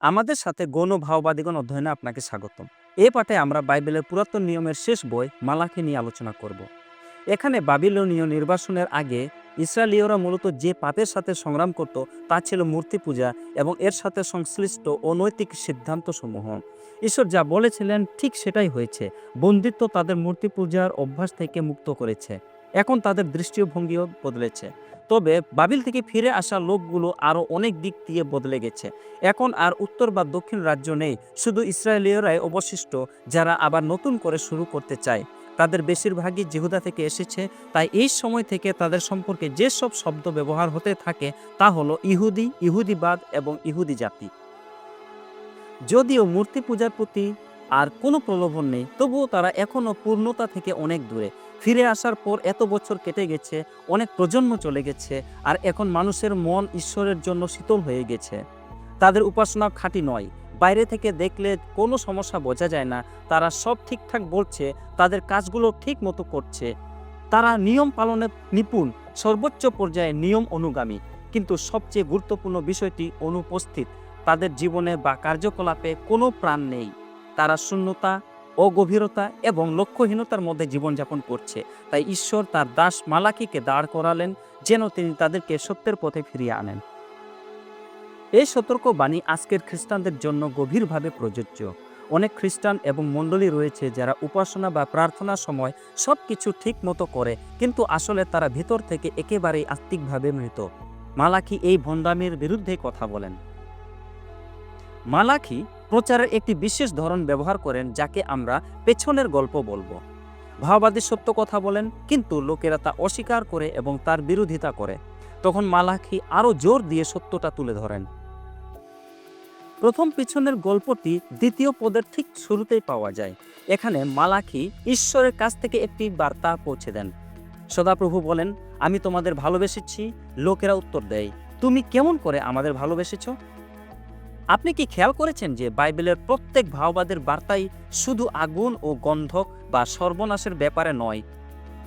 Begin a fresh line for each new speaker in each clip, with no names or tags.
আমাদের সাথে গৌণ ভাওবাদীগণ অধ্যয়নে আপনাকে স্বাগতম। এ পাঠে আমরা বাইবেলের পুরাতন নিয়মের শেষ বই মালাকে নিয়ে আলোচনা করব। এখানে বাবিলনীয় নির্বাসনের আগে ইসরায়েলীয়রা মূলত যে পাপের সাথে সংগ্রাম করত, তা ছিল মূর্তি পূজা এবং এর সাথে সংশ্লিষ্ট অনৈতিক সিদ্ধান্তসমূহ। ঈশ্বর যা বলেছিলেন ঠিক সেটাই হয়েছে। বন্দিত্ব তাদের মূর্তি পূজার অভ্যাস থেকে মুক্ত করেছে। এখন তাদের দৃষ্টিভঙ্গিও বদলেছে। তবে বাবিল থেকে ফিরে আসা লোকগুলো আরও অনেক দিক দিয়ে বদলে গেছে। এখন আর উত্তর বা দক্ষিণ রাজ্য নেই, শুধু ইসরায়েলীয়রাই অবশিষ্ট, যারা আবার নতুন করে শুরু করতে চায়। তাদের বেশিরভাগই জিহুদা থেকে এসেছে, তাই এই সময় থেকে তাদের সম্পর্কে যেসব শব্দ ব্যবহার হতে থাকে তা হলো ইহুদি, ইহুদিবাদ এবং ইহুদি জাতি। যদিও মূর্তি পূজার প্রতি আর কোনো প্রলোভন নেই, তবুও তারা এখনও পূর্ণতা থেকে অনেক দূরে। ফিরে আসার পর এত বছর কেটে গেছে, অনেক প্রজন্ম চলে গেছে, আর এখন মানুষের মন ঈশ্বরের জন্য শীতল হয়ে গেছে। তাদের উপাসনা খাঁটি নয়, বাইরে থেকে দেখলে কোনো সমস্যা বোঝা যায় না, তারা সব ঠিকঠাক বলছে, তাদের কাজগুলো ঠিক মতো করছে। তারা নিয়ম পালনে নিপুণ, সর্বোচ্চ পর্যায়ে নিয়ম অনুগামী, কিন্তু সবচেয়ে গুরুত্বপূর্ণ বিষয়টি অনুপস্থিত। তাদের জীবনে বা কার্যকলাপে কোনো প্রাণ নেই। তারা শূন্যতা অগভীরতা এবং লক্ষ্যহীনতার মধ্যে জীবনযাপন করছে। তাই ঈশ্বর তার দাস মালাকিকে দাঁড় করালেন, যেন তিনি তাদেরকে সত্যের পথে ফিরিয়ে আনেন। এই সতর্ক বাণী আজকের খ্রিস্টানদের জন্য গভীরভাবে প্রযোজ্য। অনেক খ্রিস্টান এবং মণ্ডলী রয়েছে যারা উপাসনা বা প্রার্থনার সময় সব কিছু ঠিক মতো করে, কিন্তু আসলে তারা ভিতর থেকে একেবারেই আত্মিকভাবে মৃত। মালাকি এই ভণ্ডামির বিরুদ্ধে কথা বলেন। মালাকি প্রচারের একটি বিশেষ ধরন ব্যবহার করেন যাকে আমরা পেছনের গল্প বলব। ভাওবাদী সত্য কথা বলেন, কিন্তু লোকেরা তা অস্বীকার করে এবং তার বিরোধিতা করে। তখন মালাখি আরও জোর দিয়ে সত্যটা তুলে ধরেন। প্রথম পিছনের গল্পটি দ্বিতীয় পদের ঠিক শুরুতেই পাওয়া যায়। এখানে মালাখি ঈশ্বরের কাছ থেকে একটি বার্তা পৌঁছে দেন। সদাপ্রভু বলেন, আমি তোমাদের ভালোবেসেছি, লোকেরা উত্তর দেয়। তুমি কেমন করে আমাদের ভালোবেসেছো? আপনি কি খেয়াল করেছেন যে বাইবেলের প্রত্যেক ভাওবাদের বার্তাই শুধু আগুন ও গন্ধক বা সর্বনাশের ব্যাপারে নয়?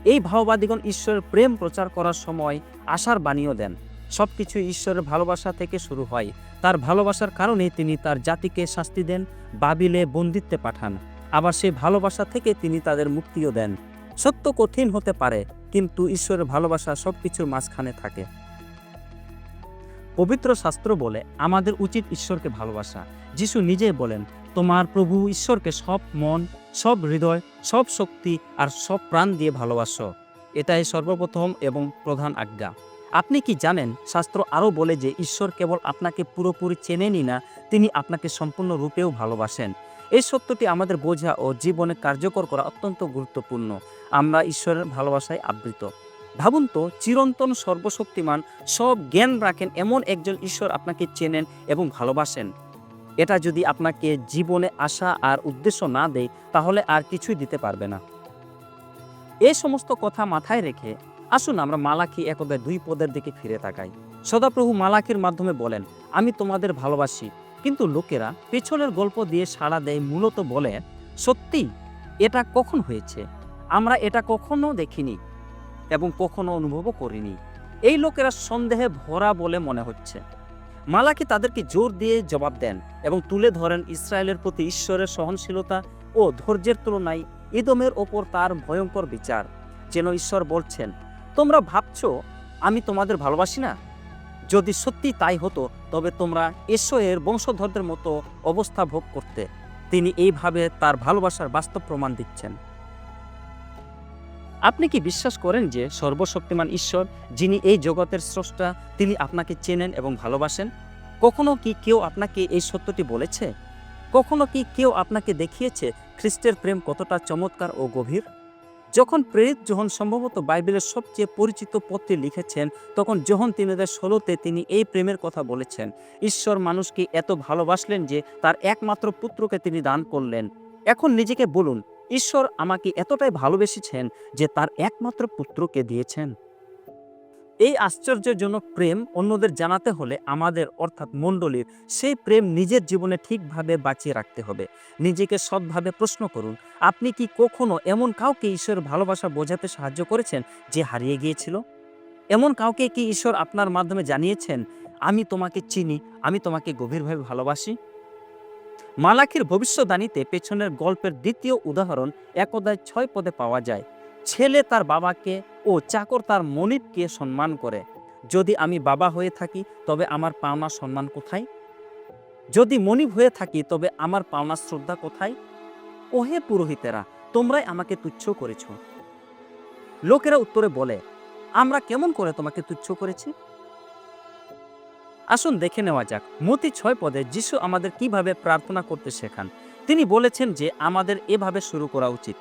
এই ভাওবাদীগণ ঈশ্বরের প্রেম প্রচার করার সময় আশার বাণীও দেন। সব কিছু ঈশ্বরের ভালোবাসা থেকে শুরু হয়। তার ভালোবাসার কারণে তিনি তার জাতিকে শাস্তি দেন, বাবিলে বন্দিত্বে পাঠান। আবার সেই ভালোবাসা থেকে তিনি তাদের মুক্তিও দেন। সত্য কঠিন হতে পারে, কিন্তু ঈশ্বরের ভালোবাসা সব কিছুর মাঝখানে থাকে। পবিত্র শাস্ত্র বলে, আমাদের উচিত ঈশ্বরকে ভালোবাসা। যিশু নিজেই বলেন, তোমার প্রভু ঈশ্বরকে সব মন, সব হৃদয়, সব শক্তি আর সব প্রাণ দিয়ে ভালোবাসো। এটাই সর্বপ্রথম এবং প্রধান আজ্ঞা। আপনি কি জানেন, শাস্ত্র আরও বলে যে, ঈশ্বর কেবল আপনাকে পুরোপুরি চেনেনই না, তিনি আপনাকে সম্পূর্ণ রূপেও ভালোবাসেন। এই সত্যটি আমাদের বোঝা ও জীবনে কার্যকর করা অত্যন্ত গুরুত্বপূর্ণ। আমরা ঈশ্বরের ভালোবাসায় আবৃত। ভাবুন তো, চিরন্তন সর্বশক্তিমান, সব জ্ঞান রাখেন এমন একজন ঈশ্বর আপনাকে চেনেন এবং ভালোবাসেন। এটা যদি আপনাকে জীবনে আশা আর উদ্দেশ্য না দেয়, তাহলে আর কিছুই দিতে পারবে না। এই সমস্ত কথা মাথায় রেখে আসুন আমরা মালাকি একদা দুই পদের দিকে ফিরে তাকাই। সদাপ্রভু মালাকির মাধ্যমে বলেন, আমি তোমাদের ভালোবাসি। কিন্তু লোকেরা পেছনের গল্প দিয়ে সাড়া দেয় মূলত বলে, সত্যি, এটা কখন হয়েছে? আমরা এটা কখনো দেখিনি। এবং কখনো অনুভবও করিনি। এই লোকেরা সন্দেহে ভরা বলে মনে হচ্ছে। মালাকি তাদেরকে জোর দিয়ে জবাব দেন এবং তুলে ধরেন ইসরায়েলের প্রতি ঈশ্বরের সহনশীলতা ও ধৈর্যের তুলনায় ইদমের ওপর তার ভয়ঙ্কর বিচার। যেন ঈশ্বর বলছেন, তোমরা ভাবছ, আমি তোমাদের ভালোবাসি না? যদি সত্যি তাই হতো, তবে তোমরা এর বংশধরদের মতো অবস্থা ভোগ করতে। তিনি এইভাবে তার ভালোবাসার বাস্তব প্রমাণ দিচ্ছেন। আপনি কি বিশ্বাস করেন যে সর্বশক্তিমান ঈশ্বর, যিনি এই জগতের স্রষ্টা, তিনি আপনাকে চেনেন এবং ভালোবাসেন? কখনো কি কেউ আপনাকে এই সত্যটি বলেছে? কখনো কি কেউ আপনাকে দেখিয়েছে খ্রিস্টের প্রেম কতটা চমৎকার ও গভীর? যখন প্রেরিত যোহন সম্ভবত বাইবেলের সবচেয়ে পরিচিত পত্রে লিখেছেন, তখন যোহন তিন হাজার ষোলোতে তিনি এই প্রেমের কথা বলেছেন, ঈশ্বর মানুষকে এত ভালোবাসলেন যে তার একমাত্র পুত্রকে তিনি দান করলেন। এখন নিজেকে বলুন ঈশ্বর আমাকে এতটাই ভালোবেসেছেন যে তার একমাত্র পুত্রকে দিয়েছেন। এই আশ্চর্যের জন্য প্রেম অন্যদের জানাতে হলে আমাদের, অর্থাৎ মণ্ডলীর, সেই প্রেম নিজের জীবনে ঠিকভাবে বাঁচিয়ে রাখতে হবে। নিজেকে সৎভাবে প্রশ্ন করুন, আপনি কি কখনো এমন কাউকে ঈশ্বরের ভালোবাসা বোঝাতে সাহায্য করেছেন যে হারিয়ে গিয়েছিল? এমন কাউকে কি ঈশ্বর আপনার মাধ্যমে জানিয়েছেন, আমি তোমাকে চিনি, আমি তোমাকে গভীরভাবে ভালোবাসি মালাখির ভবিষ্যদ্বাণীতে পেছনের গল্পের দ্বিতীয় উদাহরণ একদায় ছয় পদে পাওয়া যায়। ছেলে তার বাবাকে ও চাকর তার মনিবকে সম্মান করে। যদি আমি বাবা হয়ে থাকি, তবে আমার পাওনা সম্মান কোথায়? যদি মনিব হয়ে থাকি, তবে আমার পাওনা শ্রদ্ধা কোথায়? ওহে পুরোহিতেরা, তোমরাই আমাকে তুচ্ছ করেছ। লোকেরা উত্তরে বলে, আমরা কেমন করে তোমাকে তুচ্ছ করেছি? আসুন দেখে নেওয়া যাক। মতি ছয় পদে যিশু আমাদের কীভাবে প্রার্থনা করতে শেখান? তিনি বলেছেন যে আমাদের এভাবে শুরু করা উচিত।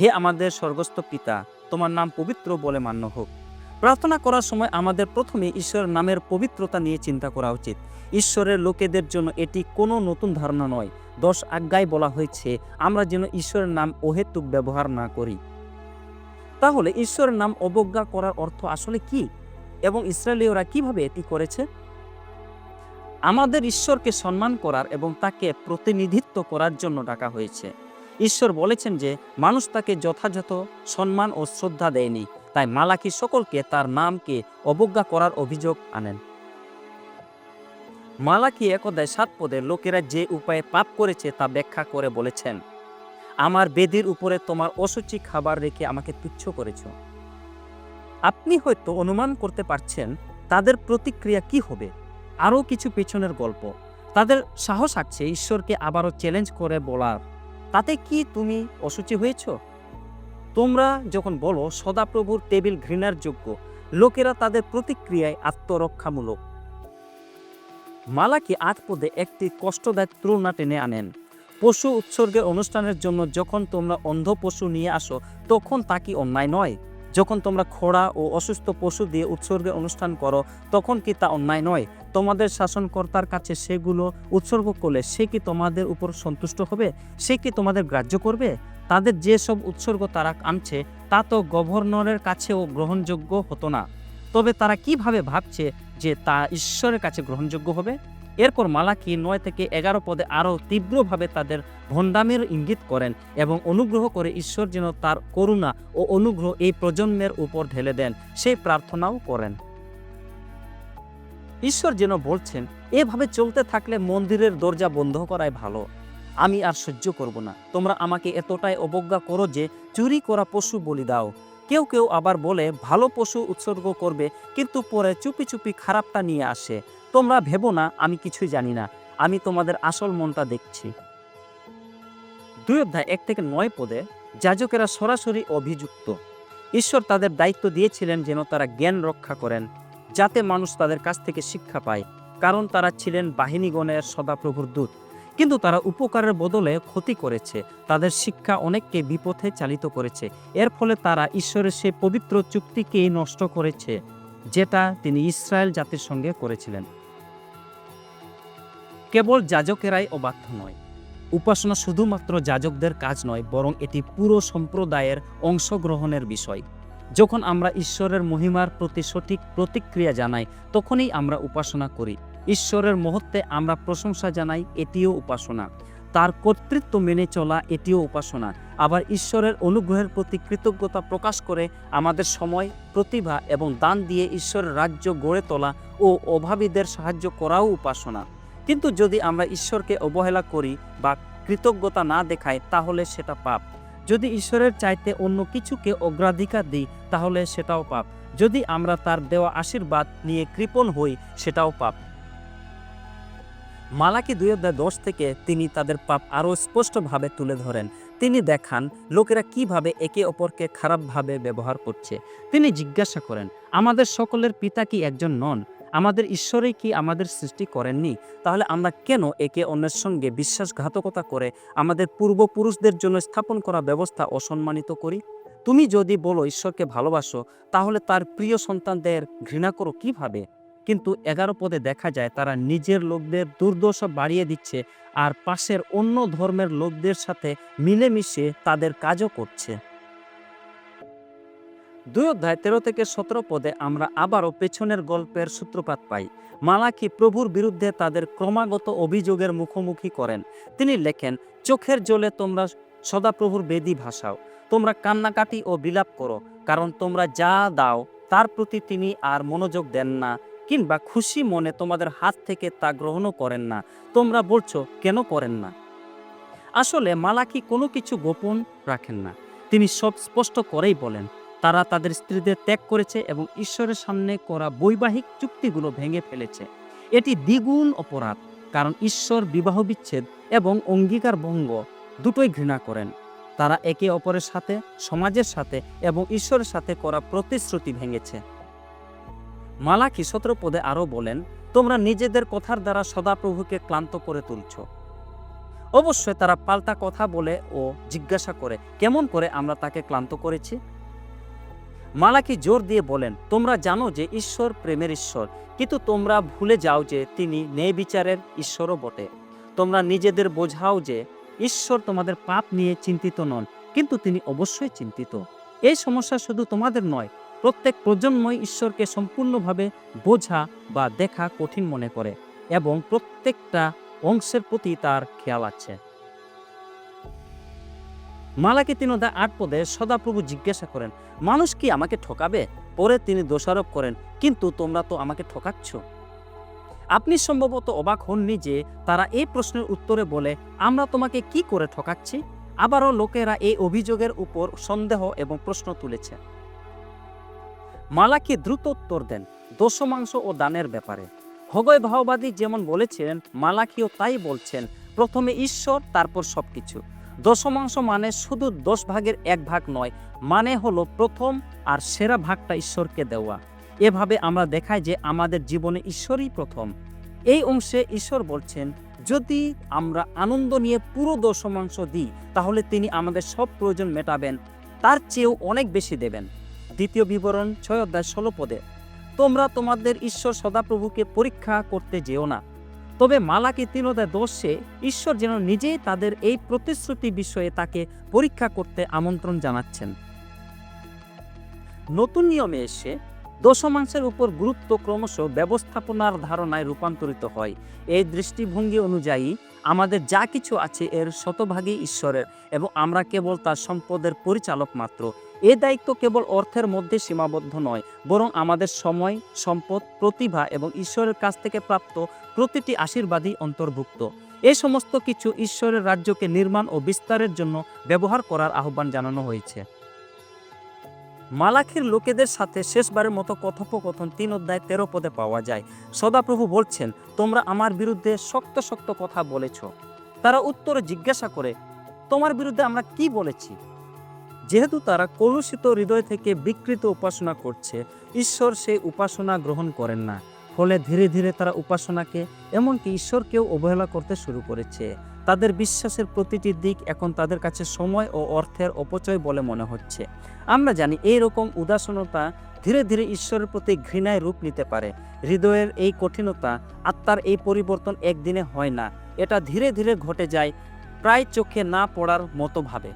হে আমাদের স্বর্গস্থ পিতা, তোমার নাম পবিত্র বলে মান্য হোক। প্রার্থনা করার সময় আমাদের প্রথমে ঈশ্বরের নামের পবিত্রতা নিয়ে চিন্তা করা উচিত। ঈশ্বরের লোকেদের জন্য এটি কোনো নতুন ধারণা নয়। দশ আজ্ঞায় বলা হয়েছে, আমরা যেন ঈশ্বরের নাম অহেতুক ব্যবহার না করি। তাহলে ঈশ্বরের নাম অবজ্ঞা করার অর্থ আসলে কি? এবং ইসরায়েলীয়রা কীভাবে এটি করেছে? আমাদের ঈশ্বরকে সম্মান করার এবং তাকে প্রতিনিধিত্ব করার জন্য ডাকা হয়েছে। ঈশ্বর বলেছেন যে, মানুষ তাকে যথাযথ সম্মান ও শ্রদ্ধা দেয়নি, তাই মালাকি সকলকে তার নামকে অবজ্ঞা করার অভিযোগ আনেন। মালাকি একদায় সাত পদে লোকেরা যে উপায়ে পাপ করেছে তা ব্যাখ্যা করে বলেছেন, আমার বেদির উপরে তোমার অসুচি খাবার রেখে আমাকে তুচ্ছ করেছ। আপনি হয়তো অনুমান করতে পারছেন, তাদের প্রতিক্রিয়া কি হবে? আরও কিছু পেছনের গল্প। তাদের সাহস আছে ঈশ্বরকে আবারও চ্যালেঞ্জ করে বলার। তাতে কি তুমি অসুচি হয়েছ? তোমরা যখন বলো, সদাপ্রভুর টেবিল ঘৃণার যোগ্য। লোকেরা তাদের প্রতিক্রিয়ায় আত্মরক্ষামূলক। মালাকি আট পদে একটি কষ্টদায়ক তুলনা টেনে আনেন। পশু উৎসর্গের অনুষ্ঠানের জন্য যখন তোমরা অন্ধ পশু নিয়ে আসো, তখন তা কি অন্যায় নয়? যখন তোমরা খোড়া ও অসুস্থ পশু দিয়ে উৎসর্গে অনুষ্ঠান করো, তখন কি তা অন্যায় নয়? তোমাদের শাসনকর্তার কাছে সেগুলো উৎসর্গ করলে সে কি তোমাদের উপর সন্তুষ্ট হবে? সে কি তোমাদের গ্রাহ্য করবে? তাদের যেসব উৎসর্গ তারা আনছে, তা তো গভর্নরের কাছেও গ্রহণযোগ্য হতো না। তবে তারা কীভাবে ভাবছে যে তা ঈশ্বরের কাছে গ্রহণযোগ্য হবে? এরপর মালাকি নয় থেকে এগারো পদে আরও তীব্রভাবে তাদের ভণ্ডামের ইঙ্গিত করেন এবং অনুগ্রহ করে ঈশ্বর যেন তার করুণা ও অনুগ্রহ এই প্রজন্মের উপর ঢেলে দেন সেই প্রার্থনাও করেন। ঈশ্বর যেন বলছেন, এভাবে চলতে থাকলে মন্দিরের দরজা বন্ধ করাই ভালো। আমি আর সহ্য করব না। তোমরা আমাকে এতটাই অবজ্ঞা করো যে চুরি করা পশু বলি দাও। কেউ কেউ আবার বলে, ভালো পশু উৎসর্গ করবে, কিন্তু পরে চুপি চুপি খারাপটা নিয়ে আসে। তোমরা ভেবো না, আমি কিছুই জানি না। আমি তোমাদের আসল মনটা দেখছি। দুই অধ্যায় এক থেকে নয় পদে যাজকেরা সরাসরি অভিযুক্ত। ঈশ্বর তাদের দায়িত্ব দিয়েছিলেন যেন তারা জ্ঞান রক্ষা করেন, যাতে মানুষ তাদের কাছ থেকে শিক্ষা পায়, কারণ তারা ছিলেন বাহিনীগণের সদাপ্রভুর দূত। কিন্তু তারা উপকারের বদলে ক্ষতি করেছে, তাদের শিক্ষা অনেককে বিপথে চালিত করেছে। এর ফলে তারা ঈশ্বরের সেই পবিত্র চুক্তিকেই নষ্ট করেছে, যেটা তিনি ইসরায়েল জাতির সঙ্গে করেছিলেন। কেবল যাজকেরাই অবাধ্য নয়। উপাসনা শুধুমাত্র যাজকদের কাজ নয়, বরং এটি পুরো সম্প্রদায়ের অংশগ্রহণের বিষয়। যখন আমরা ঈশ্বরের মহিমার প্রতি সঠিক প্রতিক্রিয়া জানাই, তখনই আমরা উপাসনা করি। ঈশ্বরের মহত্বে আমরা প্রশংসা জানাই, এটিও উপাসনা। তার কর্তৃত্ব মেনে চলা, এটিও উপাসনা। আবার ঈশ্বরের অনুগ্রহের প্রতি কৃতজ্ঞতা প্রকাশ করে আমাদের সময়, প্রতিভা এবং দান দিয়ে ঈশ্বরের রাজ্য গড়ে তোলা ও অভাবীদের সাহায্য করাও উপাসনা। কিন্তু যদি আমরা ঈশ্বরকে অবহেলা করি বা কৃতজ্ঞতা না দেখাই, তাহলে সেটা পাপ। যদি ঈশ্বরের চাইতে অন্য কিছুকে অগ্রাধিকার দিই, তাহলে সেটাও পাপ। যদি আমরা তার দেওয়া আশীর্বাদ নিয়ে কৃপণ হই, সেটাও পাপ। মালাকি দুই অধ্যায় দশ থেকে তিনি তাদের পাপ আরও স্পষ্টভাবে তুলে ধরেন। তিনি দেখান, লোকেরা কীভাবে একে অপরকে খারাপভাবে ব্যবহার করছে। তিনি জিজ্ঞাসা করেন, আমাদের সকলের পিতা কি একজন নন? আমাদের ঈশ্বরই কি আমাদের সৃষ্টি করেননি? তাহলে আমরা কেন একে অন্যের সঙ্গে বিশ্বাসঘাতকতা করে আমাদের পূর্বপুরুষদের জন্য স্থাপন করা ব্যবস্থা অসম্মানিত করি? তুমি যদি বলো ঈশ্বরকে ভালোবাসো, তাহলে তার প্রিয় সন্তানদের ঘৃণা করো কীভাবে? কিন্তু এগারো পদে দেখা যায় তারা নিজের লোকদের দুর্দশা বাড়িয়ে দিচ্ছে আর পাশের অন্য ধর্মের লোকদের সাথে মিলেমিশে তাদের কাজও করছে। দুই অধ্যায় তেরো থেকে সতেরো পদে আমরা আবারও পেছনের গল্পের সূত্রপাত পাই। মালাকি প্রভুর বিরুদ্ধে তাদের ক্রমাগত অভিযোগের মুখোমুখি করেন। তিনি লেখেন, চোখের জলে তোমরা সদাপ্রভুর বেদি ভাসাও। তোমরা কান্নাকাটি ও বিলাপ করো, কারণ তোমরা যা দাও, তার প্রতি তিনি আর মনোযোগ দেন না, কিংবা খুশি মনে তোমাদের হাত থেকে তা গ্রহণও করেন না। তোমরা বলছো, কেন করেন না? আসলে মালাকি কোনো কিছু গোপন রাখেন না। তিনি সব স্পষ্ট করেই বলেন তারা তাদের স্ত্রীদের ত্যাগ করেছে এবং ঈশ্বরের সামনে করা বৈবাহিক চুক্তিগুলো ভেঙে ফেলেছে। এটি দ্বিগুণ অপরাধ, কারণ ঈশ্বর বিবাহ বিচ্ছেদ এবং অঙ্গীকার ভঙ্গ দুটোই ঘৃণা করেন। তারা একে অপরের সাথে, সমাজের সাথে এবং ঈশ্বরের সাথে করা প্রতিশ্রুতি ভেঙেছে। মালাকি সতেরো পদে আরও বলেন, তোমরা নিজেদের কথার দ্বারা সদাপ্রভুকে ক্লান্ত করে তুলছ। অবশ্যই তারা পাল্টা কথা বলে ও জিজ্ঞাসা করে, কেমন করে আমরা তাকে ক্লান্ত করেছি? মালাকি জোর দিয়ে বলেন, তোমরা জানো যে ঈশ্বর প্রেমের ঈশ্বর, কিন্তু তোমরা ভুলে যাও যে তিনি ন্যায় বিচারের ঈশ্বরও বটে। তোমরা নিজেদের বোঝাও যে ঈশ্বর তোমাদের পাপ নিয়ে চিন্তিত নন, কিন্তু তিনি অবশ্যই চিন্তিত। এই সমস্যা শুধু তোমাদের নয়, প্রত্যেক প্রজন্মই ঈশ্বরকে সম্পূর্ণভাবে বোঝা বা দেখা কঠিন মনে করে এবং প্রত্যেকটা অংশের প্রতি তার খেয়াল আছে। মালাকি তিনি অধ্যায় আট পদে সদাপ্রভু জিজ্ঞাসা করেন, মানুষ কি আমাকে ঠকাবে? পরে তিনি দোষারোপ করেন, কিন্তু তোমরা তো আমাকে ঠকাচ্ছ। আপনি সম্ভবত অবাক হননি যে তারা এই প্রশ্নের উত্তরে বলে, আমরা তোমাকে কি করে ঠকাচ্ছি? আবারও লোকেরা এই অভিযোগের উপর সন্দেহ এবং প্রশ্ন তুলেছে। মালাকি দ্রুত উত্তর দেন দশমাংশ ও দানের ব্যাপারে। হগয় ভাওবাদী যেমন বলেছিলেন মালাকিও তাই বলছেন, প্রথমে ঈশ্বর, তারপর সবকিছু। দশমাংশ মানে শুধু দশ ভাগের এক ভাগ নয় মানে হলো প্রথম আর সেরা ভাগটা ঈশ্বরকে দেওয়া। এভাবে আমরা দেখাই যে আমাদের জীবনে ঈশ্বরই প্রথম। এই অংশে ঈশ্বর বলছেন, যদি আমরা আনন্দ নিয়ে পুরো দশমাংশ দিই, তাহলে তিনি আমাদের সব প্রয়োজন মেটাবেন, তার চেয়েও অনেক বেশি দেবেন। দ্বিতীয় বিবরণ ছয় অধ্যায় ষোলো পদে, তোমরা তোমাদের ঈশ্বর সদাপ্রভুকে পরীক্ষা করতে যেও না তবে মালাকি তিন অধ্যায় দশে ঈশ্বর যেন নিজেই তাদের এই প্রতিশ্রুতি বিষয়ে তাকে পরীক্ষা করতে আমন্ত্রণ জানাচ্ছেন। নতুন নিয়মে এসে দশমাংশের উপর গুরুত্ব ক্রমশ ব্যবস্থাপনার ধারণায় রূপান্তরিত হয়। এই দৃষ্টিভঙ্গি অনুযায়ী আমাদের যা কিছু আছে এর শতভাগই ঈশ্বরের এবং আমরা কেবল তার সম্পদের পরিচালক মাত্র। এ দায়িত্ব কেবল অর্থের মধ্যে সীমাবদ্ধ নয়, বরং আমাদের সময়, সম্পদ, প্রতিভা এবং ঈশ্বরের কাছ থেকে প্রাপ্ত প্রতিটি আশীর্বাদই অন্তর্ভুক্ত। এই সমস্ত কিছু ঈশ্বরের রাজ্যকে নির্মাণ ও বিস্তারের জন্য ব্যবহার করার আহ্বান জানানো হয়েছে। মালাখির লোকেদের সাথে শেষবারের মতো কথোপকথন তিন অধ্যায় তেরো পদে পাওয়া যায়। সদাপ্রভু বলছেন, তোমরা আমার বিরুদ্ধে শক্ত শক্ত কথা বলেছ। তারা উত্তরে জিজ্ঞাসা করে, তোমার বিরুদ্ধে আমরা কি বলেছি যেহেতু তারা কলুষিত হৃদয় থেকে বিকৃত উপাসনা করছে, ঈশ্বর সেই উপাসনা গ্রহণ করেন না। ফলে ধীরে ধীরে তারা উপাসনাকে, এমনকি ঈশ্বরকেও অবহেলা করতে শুরু করেছে। তাদের বিশ্বাসের প্রতিটি দিক এখন তাদের কাছে সময় ও অর্থের অপচয় বলে মনে হচ্ছে। আমরা জানি এই রকম উদাসীনতা ধীরে ধীরে ঈশ্বরের প্রতি ঘৃণায় রূপ নিতে পারে। হৃদয়ের এই কঠিনতা আত্মার এই পরিবর্তন একদিনে হয় না। এটা ধীরে ধীরে ঘটে যায়, প্রায় চোখে না পড়ার মতো ভাবে।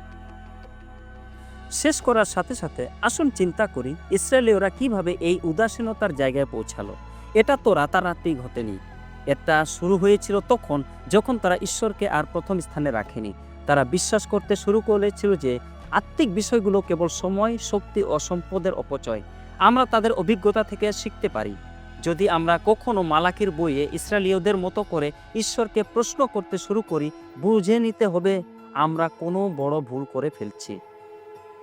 শেষ করার সাথে সাথে আসুন চিন্তা করি, ইসরায়েলীয়রা কীভাবে এই উদাসীনতার জায়গায় পৌঁছালো? এটা তো রাতারাতি ঘটেনি। এটা শুরু হয়েছিল তখন, যখন তারা ঈশ্বরকে আর প্রথম স্থানে রাখেনি। তারা বিশ্বাস করতে শুরু করেছিল যে আত্মিক বিষয়গুলো কেবল সময়, শক্তি ও সম্পদের অপচয়। আমরা তাদের অভিজ্ঞতা থেকে শিখতে পারি। যদি আমরা কখনো মালাকির বইয়ে ইসরায়েলীয়দের মতো করে ঈশ্বরকে প্রশ্ন করতে শুরু করি, বুঝে নিতে হবে, আমরা কোনো বড় ভুল করে ফেলছি।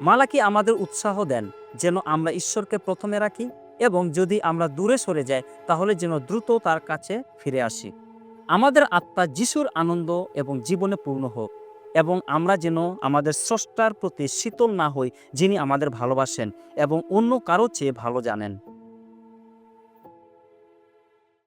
মালাকি আমাদের উৎসাহ দেন যেন আমরা ঈশ্বরকে প্রথমে রাখি এবং যদি আমরা দূরে সরে যাই, তাহলে যেন দ্রুত তার কাছে ফিরে আসি। আমাদের আত্মা যিশুর আনন্দ এবং জীবনে পূর্ণ হোক এবং আমরা যেন আমাদের স্রষ্টার প্রতি শীতল না হই যিনি আমাদের ভালোবাসেন এবং অন্য কারও চেয়ে ভালো জানেন।